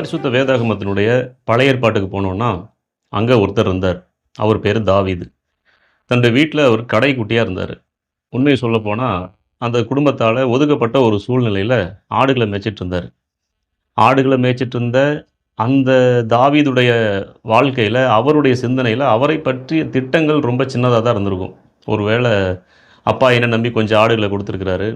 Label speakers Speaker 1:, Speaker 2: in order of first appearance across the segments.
Speaker 1: பரிசுத்த வேதாகமத்தினுடைய பழைய ஏற்பாட்டுக்கு போனோன்னா அங்கே ஒருத்தர் இருந்தார். அவர் பேர் தாவீது. தன்னுடைய வீட்டில் அவர் கடைக்குட்டியாக இருந்தார். உண்மையை சொல்லப்போனால் அந்த குடும்பத்தால் ஒதுக்கப்பட்ட ஒரு சூழ்நிலையில் ஆடுகளை மேய்ச்சிட்டு இருந்தார். ஆடுகளை மேய்ச்சிட்டு இருந்த அந்த தாவீதுடைய வாழ்க்கையில் அவருடைய சிந்தனையில் அவரை பற்றிய திட்டங்கள் ரொம்ப சின்னதாக தான் இருந்திருக்கும். ஒருவேளை அப்பா என்ன நம்பி கொஞ்சம் ஆடுகளை கொடுத்துருக்கிறாரு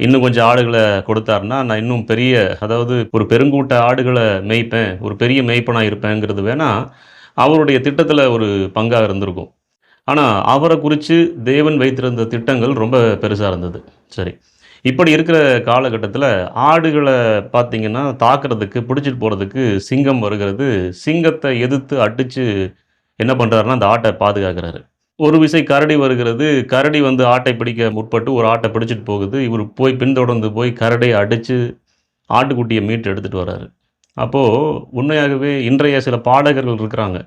Speaker 1: இன்னும் கொஞ்சம் ஆடுகளை கொடுத்தாருன்னா நான் இன்னும் பெரிய அதாவது ஒரு பெருங்கூட்ட ஆடுகளை மேய்ப்பேன் ஒரு பெரிய மேய்ப்பனாக இருப்பேங்கிறது வேணால் அவருடைய திட்டத்தில் ஒரு பங்காக இருந்திருக்கும். ஆனால் அவரை குறித்து தேவன் வைத்திருந்த திட்டங்கள் ரொம்ப பெருசாக இருந்தது. சரி. இப்படி இருக்கிற காலகட்டத்தில் ஆடுகளை பார்த்திங்கன்னா தாக்குறதுக்கு பிடிச்சிட்டு போகிறதுக்கு சிங்கம் வருகிறது. சிங்கத்தை எதிர்த்து அடித்து என்ன பண்ணுறாருன்னா அந்த ஆட்டை பாதுகாக்கிறாரு. ஒரு விசை கரடி வருகிறது. கரடி வந்து ஆட்டை பிடிக்க முற்பட்டு ஒரு ஆட்டை பிடிச்சிட்டு போகுது. இவர் போய் பின்தொடர்ந்து போய் கரடியை அடித்து ஆட்டுக்குட்டியை மீட்டு எடுத்துகிட்டு வராரு. அப்போது உண்மையாகவே இன்றைய சில பாடகர்கள் இருக்கிறாங்க.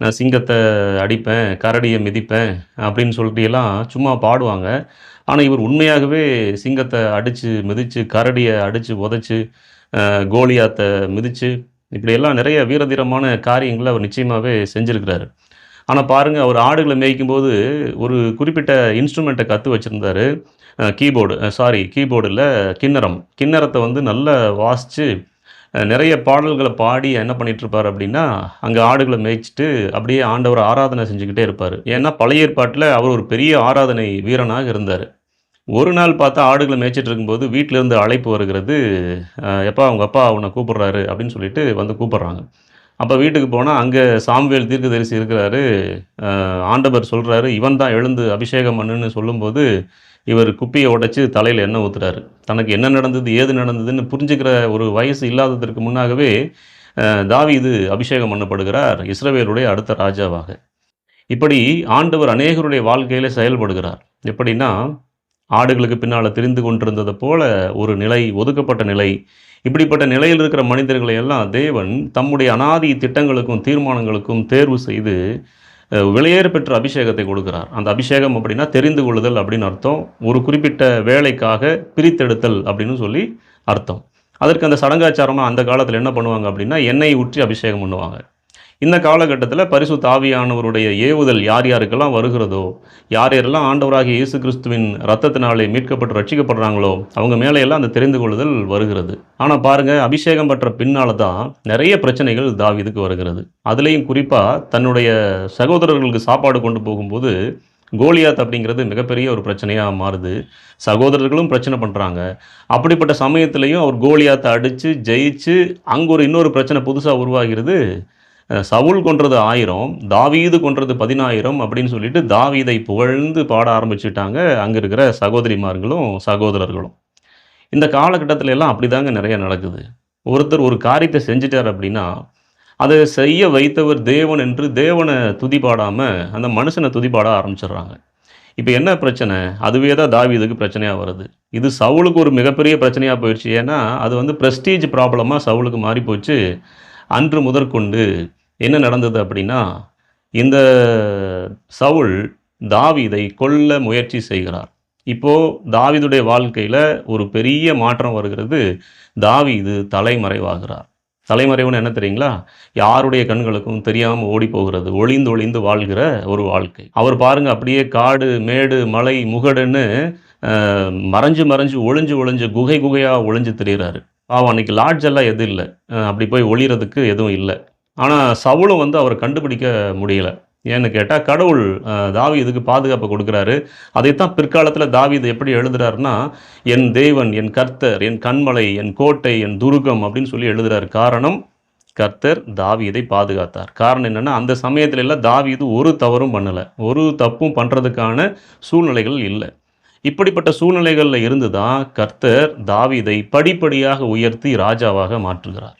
Speaker 1: நான் சிங்கத்தை அடிப்பேன் கரடியை மிதிப்பேன் அப்படின்னு சொல்லிட்டு எல்லாம் சும்மா பாடுவாங்க. ஆனால் இவர் உண்மையாகவே சிங்கத்தை அடித்து மிதித்து கரடியை அடித்து உதச்சி கோலியாத்தை மிதித்து இப்படியெல்லாம் நிறைய வீரதீரமான காரியங்களை அவர் நிச்சயமாகவே செஞ்சுருக்கிறாரு. ஆனால் பாருங்கள் அவர் ஆடுகளை மேய்க்கும்போது ஒரு குறிப்பிட்ட இன்ஸ்ட்ருமெண்ட்டை கற்று வச்சுருந்தாரு. கீபோர்டு சாரி கீபோர்டில் கிண்ணறம். கிண்ணறத்தை வந்து நல்லா வாசித்து நிறைய பாடல்களை பாடி என்ன பண்ணிகிட்ருப்பார் அப்படின்னா அங்கே ஆடுகளை மேய்ச்சிட்டு அப்படியே ஆண்டவர் ஆராதனை செஞ்சுக்கிட்டே இருப்பார். ஏன்னா பழைய ஏற்பாட்டில் அவர் ஒரு பெரிய ஆராதனை வீரனாக இருந்தார். ஒரு நாள் பார்த்தா ஆடுகளை மேய்ச்சிட்டு இருக்கும்போது வீட்டிலேருந்து அழைப்பு வருகிறது. எப்பா அவங்க அப்பா உன்னை கூப்பிட்றாரு அப்படின்னு சொல்லிட்டு வந்து கூப்பிட்றாங்க. அப்போ வீட்டுக்கு போனால் அங்கே சாம்வேல் தீர்க்கதரிசி இருக்கிறாரு. ஆண்டவர் சொல்கிறாரு இவன் தான் எழுந்து அபிஷேகம் பண்ணுன்னு சொல்லும்போது இவர் குப்பியை உடைச்சி தலையில் எண்ணெய் ஊத்துறாரு. தனக்கு என்ன நடந்தது ஏது நடந்ததுன்னு புரிஞ்சுக்கிற ஒரு வயசு இல்லாததற்கு முன்னாகவே தாவி தாவீது அபிஷேகம் பண்ணப்படுகிறார் இஸ்ரவேலுடைய அடுத்த ராஜாவாக. இப்படி ஆண்டவர் அநேகருடைய வாழ்க்கையில் செயல்படுகிறார். எப்படின்னா ஆடுகளுக்கு பின்னால் தெரிந்து கொண்டிருந்தது போல ஒரு நிலை ஒதுக்கப்பட்ட நிலை. இப்படிப்பட்ட நிலையில் இருக்கிற மனிதர்களை எல்லாம் தேவன் தம்முடைய அனாதி திட்டங்களுக்கும் தீர்மானங்களுக்கும் தேர்வு செய்து அஹ், பெற்ற அபிஷேகத்தை கொடுக்கிறார். அந்த அபிஷேகம் அப்படின்னா தெரிந்து கொள்ளுதல் அப்படின்னு அர்த்தம். ஒரு குறிப்பிட்ட வேலைக்காக பிரித்தெடுத்தல் அப்படின்னு சொல்லி அர்த்தம். அதற்கு அந்த சடங்காச்சாரமாக அந்த காலத்தில் என்ன பண்ணுவாங்க அப்படின்னா எண்ணெய் ஊற்றி அபிஷேகம் பண்ணுவாங்க. இந்த காலகட்டத்தில் பரிசு தாவியானவருடைய ஏவுதல் யார் யாருக்கெல்லாம் வருகிறதோ யார் யாரெல்லாம் ஆண்டவராகிய இயேசு கிறிஸ்துவின் ரத்தத்தினாலே மீட்கப்பட்டு ரட்சிக்கப்படுறாங்களோ அவங்க மேலே எல்லாம் அந்த தெரிந்து கொள்ளுதல் வருகிறது. ஆனால் பாருங்கள் அபிஷேகம் பெற்ற பின்னால் தான் நிறைய பிரச்சனைகள் தாவிதுக்கு வருகிறது. அதுலேயும் குறிப்பாக தன்னுடைய சகோதரர்களுக்கு சாப்பாடு கொண்டு போகும்போது கோலியாத் அப்படிங்கிறது மிகப்பெரிய ஒரு பிரச்சனையாக மாறுது. சகோதரர்களும் பிரச்சனை பண்ணுறாங்க அப்படிப்பட்ட சமயத்திலையும் அவர் கோலியாத்தை அடித்து ஜெயிச்சு அங்கே ஒரு இன்னொரு பிரச்சனை புதுசாக உருவாகிறது. சவுல் கொன்றது ஆயிரம் தாவீது கொன்றது பதினாயிரம் அப்படின்னு சொல்லிட்டு தாவீதை புகழ்ந்து பாட ஆரம்பிச்சுட்டாங்க அங்கே இருக்கிற சகோதரிமார்களும் சகோதரர்களும். இந்த காலகட்டத்தில எல்லாம் அப்படிதாங்க நிறைய நடக்குது. ஒருத்தர் ஒரு காரியத்தை செஞ்சிட்டார் அப்படின்னா அதை செய்ய வைத்தவர் தேவன் என்று தேவனை துதி பாடாமல் அந்த மனுஷனை துதி பாட ஆரம்பிச்சிடுறாங்க. இப்போ என்ன பிரச்சனை? அதுவே தான் தாவீதுக்கு பிரச்சனையாக வருது. இது சவுளுக்கு ஒரு மிகப்பெரிய பிரச்சனையாக போயிடுச்சு. ஏன்னா அது வந்து ப்ரெஸ்டீஜ் ப்ராப்ளமாக சவுளுக்கு மாறி போச்சு அன்று முதற்கொண்டு என்ன நடந்தது அப்படின்னா இந்த சவுல் தாவிதை கொல்ல முயற்சி செய்கிறார். இப்போது தாவிதுடைய வாழ்க்கையில் ஒரு பெரிய மாற்றம் வருகிறது. தாவிது தலைமறைவாகிறார். தலைமறைவுன்னு என்ன தெரியுங்களா? யாருடைய கண்களுக்கும் தெரியாமல் ஓடி போகிறது ஒளிந்து ஒளிந்து வாழ்கிற ஒரு வாழ்க்கை. அவர் பாருங்க அப்படியே காடு மேடு மலை முகடுன்னு மறைஞ்சு மறைஞ்சு ஒளிஞ்சு ஒளிஞ்சு குகை குகையாக ஒளிஞ்சு தெரிகிறாரு பாவம் அன்னைக்கு லாட்ஜ் எல்லாம் எதுவும் இல்லை. அப்படி போய் ஒளியறதுக்கு எதுவும் இல்லை. ஆனால் சவுளும் வந்து அவரை கண்டுபிடிக்க முடியல. ஏன்னு கேட்டால் கடவுள் தாவி இதுக்கு பாதுகாப்பு கொடுக்குறாரு. அதைத்தான் பிற்காலத்தில் தாவீது எப்படி எழுதுறாருன்னா என் தேவன் என் கர்த்தர் என் கண்மலை என் கோட்டை என் துருகம் அப்படின்னு சொல்லி எழுதுறாரு. காரணம் கர்த்தர் தாவீதை பாதுகாத்தார். காரணம் என்னென்னா அந்த சமயத்துல எல்லாம் இது ஒரு தவறும் பண்ணலை. ஒரு தப்பும் பண்ணுறதுக்கான சூழ்நிலைகள் இல்லை. இப்படிப்பட்ட சூழ்நிலைகளில் இருந்து தான் கர்த்தர் தாவீதை படிப்படியாக உயர்த்தி ராஜாவாக மாற்றுகிறார்.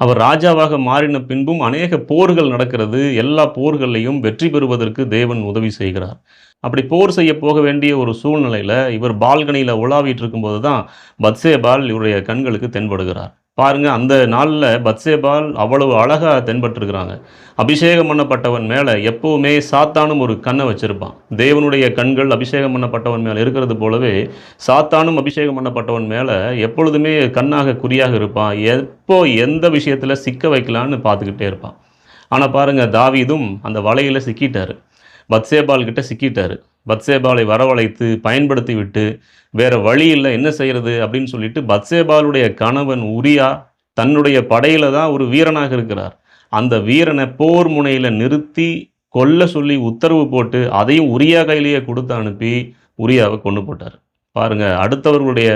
Speaker 1: அவர் ராஜாவாக மாறின பின்பும் அநேக போர்கள் நடக்கிறது. எல்லா போர்களையும் வெற்றி பெறுவதற்கு தேவன் உதவி செய்கிறார். அப்படி போர் செய்ய போக வேண்டிய ஒரு சூழ்நிலையில் இவர் பால்கனியில் உலாவிட்டு இருக்கும்போது தான் பத்சேபால் இவருடைய கண்களுக்கு தென்படுகிறார். பாருங்கள் அந்த நாளில் பத்சேபால் அவ்வளவு அழகாக தென்பட்டிருக்கிறாங்க. அபிஷேகம் பண்ணப்பட்டவன் மேலே எப்போவுமே சாத்தானும் ஒரு கண்ணை வச்சுருப்பான். தேவனுடைய கண்கள் அபிஷேகம் பண்ணப்பட்டவன் மேலே இருக்கிறது போலவே சாத்தானும் அபிஷேகம் பண்ணப்பட்டவன் மேலே எப்பொழுதுமே கண்ணாக குறியாக இருப்பான். எப்போ எந்த விஷயத்தில் சிக்க வைக்கலான்னு பார்த்துக்கிட்டே இருப்பான். ஆனால் பாருங்கள் தாவீதும் அந்த வலையில் சிக்கிட்டார். பத்சேபால் கிட்ட சிக்கிட்டார். பத்சேபாலை வரவழைத்து பயன்படுத்தி விட்டு வேறு வழி இல்லை என்ன செய்கிறது அப்படின்னு சொல்லிட்டு பத்சேபாலுடைய கணவன் உரியா தன்னுடைய படையில தான் ஒரு வீரனாக இருக்கிறார். அந்த வீரனை போர் முனையில் நிறுத்தி கொல்ல சொல்லி உத்தரவு போட்டு அதையும் உரியா கையிலேயே கொடுத்து அனுப்பி உரியாவை கொண்டு போட்டார். பாருங்கள் அடுத்தவர்களுடைய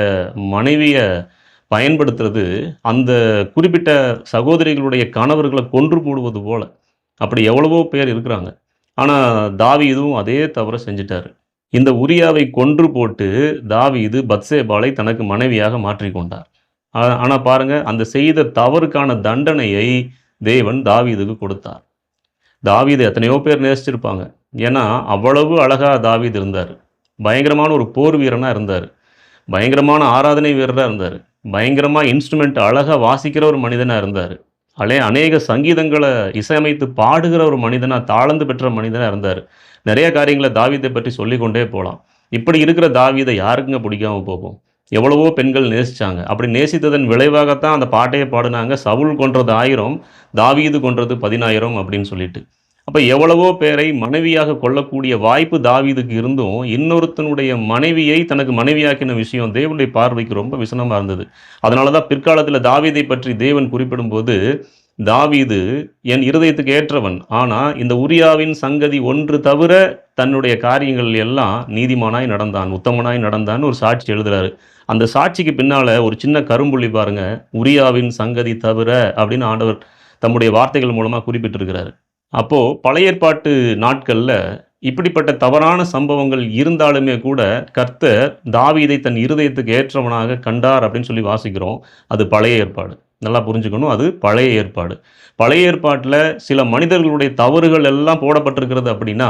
Speaker 1: மனைவியை பயன்படுத்துறது அந்த குறிப்பிட்ட சகோதரிகளுடைய கணவர்களை கொன்று போடுவது போல். அப்படி எவ்வளவோ பேர் இருக்கிறாங்க. ஆனால் தாவீதும் அதே தவறை செஞ்சிட்டாரு. இந்த உரியாவை கொன்று போட்டு தாவீது பத்சேபாலை தனக்கு மனைவியாக மாற்றிக்கொண்டார் ஆனால் பாருங்க அந்த செய்த தவறுக்கான தண்டனையை தேவன் தாவீதுக்கு கொடுத்தார். தாவீது எத்தனையோ பேர் நேசிச்சிருப்பாங்க. ஏன்னா அவ்வளவு அழகா தாவீது இருந்தார். பயங்கரமான ஒரு போர் வீரனாக இருந்தார். பயங்கரமான ஆராதனை வீரராக இருந்தார். பயங்கரமாக இன்ஸ்ட்ருமெண்ட் அழகாக வாசிக்கிற ஒரு மனிதனாக இருந்தார். அலே அநேக சங்கீதங்களை இசையமைத்து பாடுகிற ஒரு மனிதனாக தாழ்ந்து பெற்ற மனிதனாக இருந்தார். நிறைய காரியங்களை தாவியத்தை பற்றி சொல்லிக்கொண்டே போகலாம் இப்படி இருக்கிற தாவீதை யாருக்குங்க பிடிக்காம போகும்? எவ்வளவோ பெண்கள் நேசித்தாங்க அப்படி நேசித்ததன் விளைவாகத்தான் அந்த பாட்டையே பாடினாங்க. சவுல் கொன்றது ஆயிரம் தாவீது கொன்றது பதினாயிரம் அப்படின்னு சொல்லிட்டு. அப்போ எவ்வளவோ பேரை மனைவியாக கொள்ளக்கூடிய வாய்ப்பு தாவீதுக்கு இருந்தும் இன்னொருத்தனுடைய மனைவியை தனக்கு மனைவியாக்கின விஷயம் தேவனுடைய பார்வைக்கு ரொம்ப விசனமாக இருந்தது. அதனால தான் பிற்காலத்தில் தாவீதை பற்றி தேவன் குறிப்பிடும்போது தாவீது என் இருதயத்துக்கு ஏற்றவன். ஆனால் இந்த உரியாவின் சங்கதி ஒன்று தவிர தன்னுடைய காரியங்கள் எல்லாம் நீதிமானாய் நடந்தான் உத்தமனாய் நடந்தான்னு ஒரு சாட்சி எழுதுறாரு. அந்த சாட்சிக்கு பின்னால் ஒரு சின்ன கரும்புள்ளி பாருங்க. உரியாவின் சங்கதி தவிர அப்படின்னு ஆண்டவர் தம்முடைய வார்த்தைகள் மூலமாக குறிப்பிட்டிருக்கிறாரு. அப்போது பழைய ஏற்பாட்டு நாட்களில் இப்படிப்பட்ட தவறான சம்பவங்கள் இருந்தாலுமே கூட கர்த்தர் தாவீதை தன் இருதயத்துக்கு ஏற்றவனாக கண்டார் அப்படின்னு சொல்லி வாசிக்கிறோம். அது பழைய ஏற்பாடு. நல்லா புரிஞ்சுக்கணும். அது பழைய ஏற்பாடு. பழைய ஏற்பாட்டில் சில மனிதர்களுடைய தவறுகள் எல்லாம் போடப்பட்டிருக்கிறது அப்படின்னா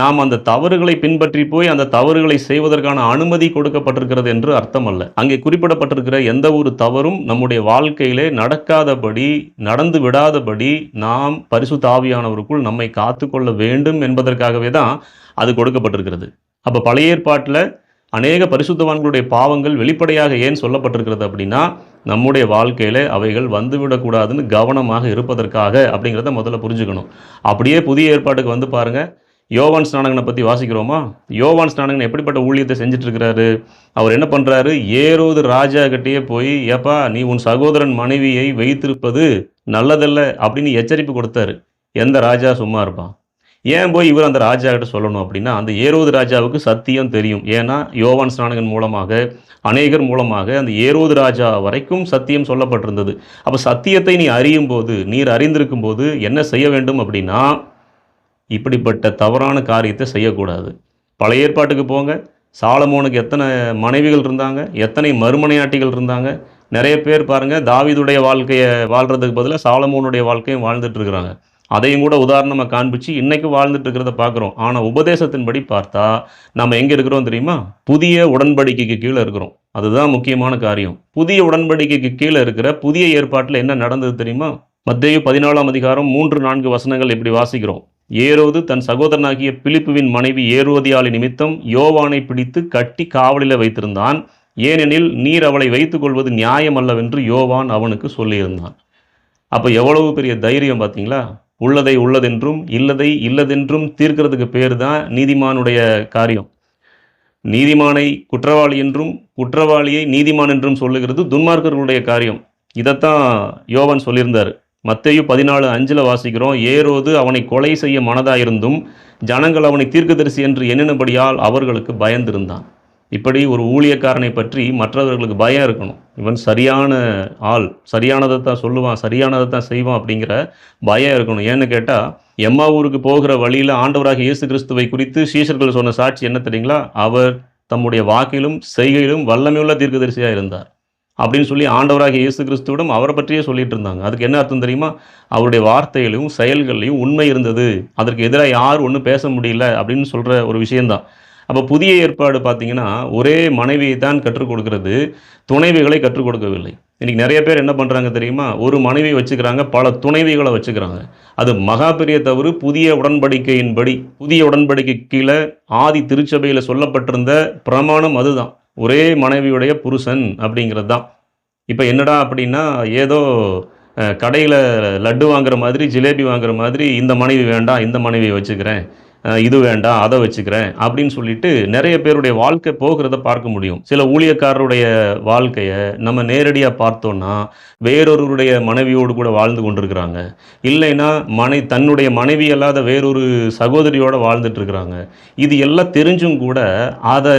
Speaker 1: நாம் அந்த தவறுகளை பின்பற்றி போய் அந்த தவறுகளை செய்வதற்கான அனுமதி கொடுக்கப்பட்டிருக்கிறது என்று அர்த்தம் அல்ல அங்கே குறிப்பிடப்பட்டிருக்கிற எந்த ஒரு தவறும் நம்முடைய வாழ்க்கையிலே நடக்காதபடி நடந்து விடாதபடி நாம் பரிசுத்த ஆவியானவருக்குள் நம்மை காத்துக்கொள்ள வேண்டும் என்பதற்காகவே தான் அது கொடுக்கப்பட்டிருக்கிறது. அப்போ பழைய ஏற்பாட்டில் அநேக பரிசுத்தவான்களுடைய பாவங்கள் வெளிப்படையாக ஏன் சொல்லப்பட்டிருக்கிறது அப்படின்னா நம்முடைய வாழ்க்கையில் அவைகள் வந்துவிடக்கூடாதுன்னு கவனமாக இருப்பதற்காக அப்படிங்கிறத முதல்ல புரிஞ்சுக்கணும். அப்படியே புதிய ஏற்பாட்டுக்கு வந்து பாருங்கள் யோவான் ஸ்நானகனை பற்றி வாசிக்கிறோமா? யோவான் ஸ்நானகன் எப்படிப்பட்ட ஊழியத்தை செஞ்சிட்ருக்கிறாரு அவர் என்ன பண்ணுறாரு ஏரோது ராஜா கிட்டேயே போய் ஏப்பா நீ உன் சகோதரன் மனைவியை வைத்திருப்பது நல்லதல்ல அப்படின்னு எச்சரிப்பு கொடுத்தாரு. எந்த ராஜா சும்மா இருப்பான். ஏன் போய் இவர் அந்த ராஜா கிட்ட சொல்லணும் அப்படின்னா அந்த ஏரோது ராஜாவுக்கு சத்தியம் தெரியும். ஏன்னா யோவான் ஸ்நானகன் மூலமாக அநேகர் மூலமாக அந்த ஏரோது ராஜா வரைக்கும் சத்தியம் சொல்லப்பட்டிருந்தது. அப்போ சத்தியத்தை நீ அறியும் போது நீர் அறிந்திருக்கும் போது என்ன செய்ய வேண்டும் அப்படின்னா இப்படிப்பட்ட தவறான காரியத்தை செய்யக்கூடாது. பழைய ஏற்பாட்டுக்கு போங்க. சாலமோனுக்கு எத்தனை மனைவிகள் இருந்தாங்க? எத்தனை மறுமனையாட்டிகள் இருந்தாங்க? நிறைய பேர் பாருங்கள் தாவிதுடைய வாழ்க்கையை வாழ்கிறதுக்கு பதிலாக சாலமோனுடைய வாழ்க்கையும் வாழ்ந்துட்டு இருக்கிறாங்க. அதையும் கூட உதாரணமாக காண்பிச்சு இன்றைக்கும் வாழ்ந்துட்டு இருக்கிறத பார்க்குறோம். ஆனால் உபதேசத்தின்படி பார்த்தா நம்ம எங்கே இருக்கிறோம் தெரியுமா? புதிய உடன்படிக்கைக்கு கீழே இருக்கிறோம். அதுதான் முக்கியமான காரியம். புதிய உடன்படிக்கைக்கு கீழே இருக்கிற புதிய ஏற்பாட்டில் என்ன நடந்தது தெரியுமா? மத்திய பதினாலாம் அதிகாரம் மூன்று நான்கு வசனங்கள் இப்படி வாசிக்கிறோம். ஏரோது தன் சகோதரனாகிய பிலிப்புவின் மனைவி ஏரோதியாளி நிமித்தம் யோவானை பிடித்து கட்டி காவலில் வைத்திருந்தான். ஏனெனில் நீர் அவளை வைத்துக் கொள்வது நியாயமல்லவென்று யோவான் அவனுக்கு சொல்லியிருந்தான். அப்போ எவ்வளவு பெரிய தைரியம் பார்த்தீங்களா உள்ளதை உள்ளதென்றும் இல்லதை இல்லதென்றும் தீர்க்கிறதுக்கு பேர் தான் நீதிமானுடைய காரியம். நீதிமானை குற்றவாளி என்றும் குற்றவாளியை நீதிமான் என்றும் சொல்லுகிறது துன்மார்க்கர்களுடைய காரியம். இதைத்தான் யோவன் சொல்லியிருந்தார். மத்தேயு பதினாலு அஞ்சில் வாசிக்கிறோம் ஏரோது அவனை கொலை செய்ய மனதாயிருந்தும் ஜனங்கள் அவனை தீர்க்கதரிசி என்று எண்ணினபடியால் அவர்களுக்கு பயந்திருந்தான். இப்படி ஒரு ஊழியக்காரனை பற்றி மற்றவர்களுக்கு பயம் இருக்கணும். இவன் சரியான ஆள் சரியானதை தான் சொல்லுவான் சரியானதை தான் செய்வான் அப்படிங்கிற பயம் இருக்கணும். ஏன்னு கேட்டால் எம்மா ஊருக்கு போகிற வழியில் ஆண்டவராக இயேசு கிறிஸ்துவை குறித்து சீஷர்கள் சொன்ன சாட்சி என்ன தெரியுங்களா? அவர் தம்முடைய வாக்கிலும் செய்கையிலும் வல்லமையுள்ள தீர்க்கதரிசியாக இருந்தார் அப்படின்னு சொல்லி ஆண்டவராக இயேசு கிறிஸ்துவிடம் அவரை பற்றியே சொல்லிட்டு இருந்தாங்க. அதுக்கு என்ன அர்த்தம் தெரியுமா? அவருடைய வார்த்தைகளையும் செயல்களையும் உண்மை இருந்தது. அதற்கு எதிராக யார் ஒன்றும் பேச முடியல அப்படின்னு சொல்கிற ஒரு விஷயந்தான் அப்போ புதிய ஏற்பாடு பார்த்தீங்கன்னா ஒரே மனைவியை தான் கற்றுக் கொடுக்கிறது. துணைவிகளை கற்றுக் கொடுக்கவில்லை. இன்றைக்கி நிறைய பேர் என்ன பண்ணுறாங்க தெரியுமா? ஒரு மனைவி வச்சுக்கிறாங்க பல துணைவிகளை வச்சுக்கிறாங்க. அது மகா பெரிய தவறு. புதிய உடன்படிக்கையின்படி புதிய உடன்படிக்கை கீழே ஆதி திருச்சபையில் சொல்லப்பட்டிருந்த பிரமாணம் அதுதான். ஒரே மனைவியுடைய புருஷன் அப்படிங்கிறது தான் இப்போ என்னடா அப்படின்னா ஏதோ கடையில் லட்டு வாங்குற மாதிரி ஜிலேபி வாங்குற மாதிரி இந்த மனைவி வேண்டாம் இந்த மனைவியை வச்சுக்கிறேன். இது வேண்டாம் அதை வச்சுக்கிறேன் அப்படின்னு சொல்லிட்டு நிறைய பேருடைய வாழ்க்கை போகிறத பார்க்க முடியும். சில ஊழியக்காரருடைய வாழ்க்கையை நம்ம நேரடியாக பார்த்தோன்னா வேறொருவருடைய மனைவியோடு கூட வாழ்ந்து கொண்டிருக்கிறாங்க. இல்லைன்னா மனை தன்னுடைய மனைவி அல்லாத வேறொரு சகோதரியோடு வாழ்ந்துட்டு இருக்கிறாங்க. இது எல்லாம் தெரிஞ்சும் கூட அதை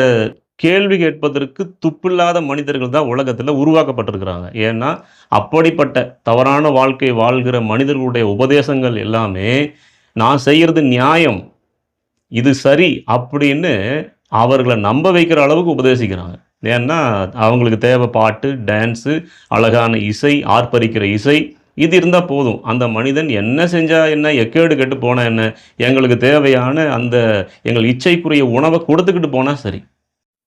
Speaker 1: கேள்வி கேட்பதற்கு துப்பில்லாத மனிதர்கள் தான் உலகத்தில் உருவாக்கப்பட்டிருக்கிறாங்க. ஏன்னா அப்படிப்பட்ட தவறான வாழ்க்கை வாழ்கிற மனிதர்களுடைய உபதேசங்கள் எல்லாமே நான் செய்கிறது நியாயம். இது சரி அப்படின்னு அவர்களை நம்ப வைக்கிற அளவுக்கு உபதேசிக்கிறாங்க. ஏன்னா அவங்களுக்கு தேவை பாட்டு டான்ஸு அழகான இசை ஆர்ப்பரிக்கிற இசை இது இருந்தால் போதும். அந்த மனிதன் என்ன செஞ்சால் என்ன எக்கேடு கெட்டு போனால் என்ன எங்களுக்கு தேவையான அந்த எங்கள் இச்சைக்குரிய உணவை கொடுத்துக்கிட்டு போனால் சரி.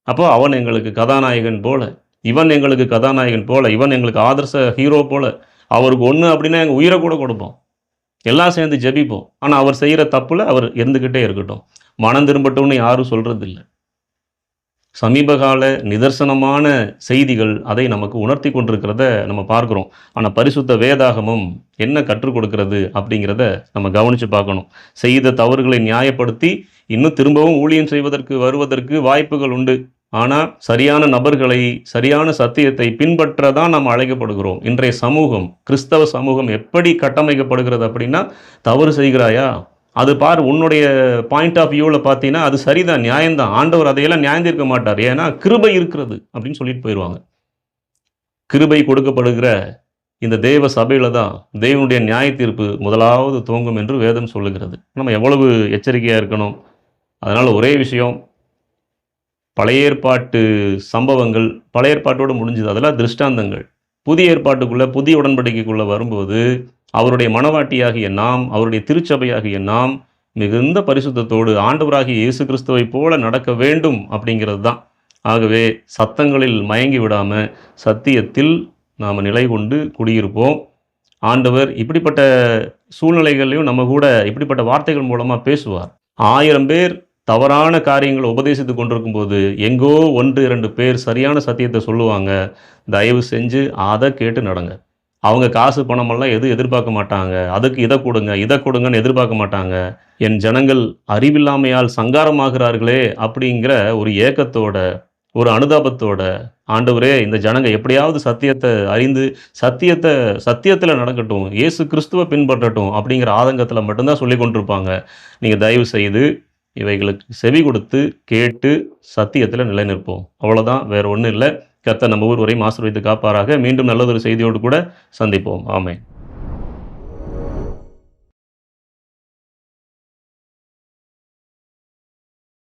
Speaker 1: அப்போ அவன் எங்களுக்கு கதாநாயகன் போல இவன் எங்களுக்கு கதாநாயகன் போல இவன் எங்களுக்கு ஆதர்ச ஹீரோ போல அவருக்கு ஒன்று அப்படின்னா எங்கள் உயிரை கூட கொடுப்போம். எல்லாம் சேர்ந்து ஜெபிப்போம். ஆனால் அவர் செய்கிற தப்பில் அவர் இருந்துக்கிட்டே இருக்கட்டும். மனம் திரும்பட்டும்னு யாரும் சொல்கிறதில்ல சமீபகால நிதர்சனமான செய்திகள் அதை நமக்கு உணர்த்தி கொண்டிருக்கிறத நம்ம பார்க்குறோம். ஆனால் பரிசுத்த வேதாகமம் என்ன கற்றுக் கொடுக்கிறது அப்படிங்கிறத நம்ம கவனித்து பார்க்கணும். செய்த தவறுகளை நியாயப்படுத்தி இன்னும் திரும்பவும் ஊழியம் செய்வதற்கு வருவதற்கு வாய்ப்புகள் உண்டு. ஆனால் சரியான நபர்களை சரியான சத்தியத்தை பின்பற்ற தான் நாம் அழைக்கப்படுகிறோம். இன்றைய சமூகம் கிறிஸ்தவ சமூகம் எப்படி கட்டமைக்கப்படுகிறது அப்படின்னா தவறு செய்கிறாயா? அது பார் உன்னுடைய பாயிண்ட் ஆஃப் வியூவில் பார்த்தீங்கன்னா அது சரிதான் நியாயம்தான். ஆண்டவர் அதையெல்லாம் நியாயந்திருக்க மாட்டார். ஏன்னா கிருபை இருக்கிறது அப்படின்னு சொல்லிட்டு போயிடுவாங்க. கிருபை கொடுக்கப்படுகிற இந்த தேவ சபையில் தான் தேவனுடைய நியாய தீர்ப்பு முதலாவது துவங்கும் என்று வேதம் சொல்லுகிறது. நம்ம எவ்வளவு எச்சரிக்கையாக இருக்கணும்? அதனால் ஒரே விஷயம் பழைய ஏற்பாட்டு சம்பவங்கள் பழைய ஏற்பாட்டோடு முடிஞ்சது. அதெல்லாம் திருஷ்டாந்தங்கள். புதிய ஏற்பாட்டுக்குள்ளே புதிய உடன்படிக்கைக்குள்ளே வரும்போது அவருடைய மனவாட்டியாகிய நாம் அவருடைய திருச்சபையாகிய நாம் மிகுந்த பரிசுத்தத்தோடு ஆண்டவராகிய இயேசு கிறிஸ்துவை போல நடக்க வேண்டும் அப்படிங்கிறது தான் ஆகவே சத்தங்களில் மயங்கி விடாமல் சத்தியத்தில் நாம் நிலை கொண்டு குடியிருப்போம். ஆண்டவர் இப்படிப்பட்ட சூழ்நிலைகள்லையும் நம்ம கூட இப்படிப்பட்ட வார்த்தைகள் மூலமாக பேசுவார். ஆயிரம் பேர் தவறான காரியங்களை உபதேசித்து கொண்டிருக்கும் போது எங்கோ ஒன்று இரண்டு பேர் சரியான சத்தியத்தை சொல்லுவாங்க. தயவு செஞ்சு அதை கேட்டு நடங்க. அவங்க காசு பணமெல்லாம் எதுவும் எதிர்பார்க்க மாட்டாங்க. அதுக்கு இதை கொடுங்க இதை கொடுங்கன்னு எதிர்பார்க்க மாட்டாங்க. என் ஜனங்கள் அறிவில்லாமையால் சங்காரமாகிறார்களே அப்படிங்கிற ஒரு ஏக்கத்தோட ஒரு அனுதாபத்தோட ஆண்டவரே இந்த ஜனங்க எப்படியாவது சத்தியத்தை அறிந்து சத்தியத்தை சத்தியத்தில் நடக்கட்டும் இயேசு கிறிஸ்துவை பின்பற்றட்டும் அப்படிங்கிற ஆதங்கத்தில் மட்டும்தான் சொல்லி கொண்டிருப்பாங்க. நீங்கள் தயவு செய்து இவைகளுக்கு செவி கொடுத்து கேட்டு சத்தியத்தில் நிலைநிற்போம். அவ்வளோதான் வேறு ஒன்றும் இல்லை. கத்த நம்ம ஊர் வரையும் ஆசீர்வதித்து காப்பாராக. மீண்டும் நல்லதொரு செய்தியோடு கூட சந்திப்போம். ஆமை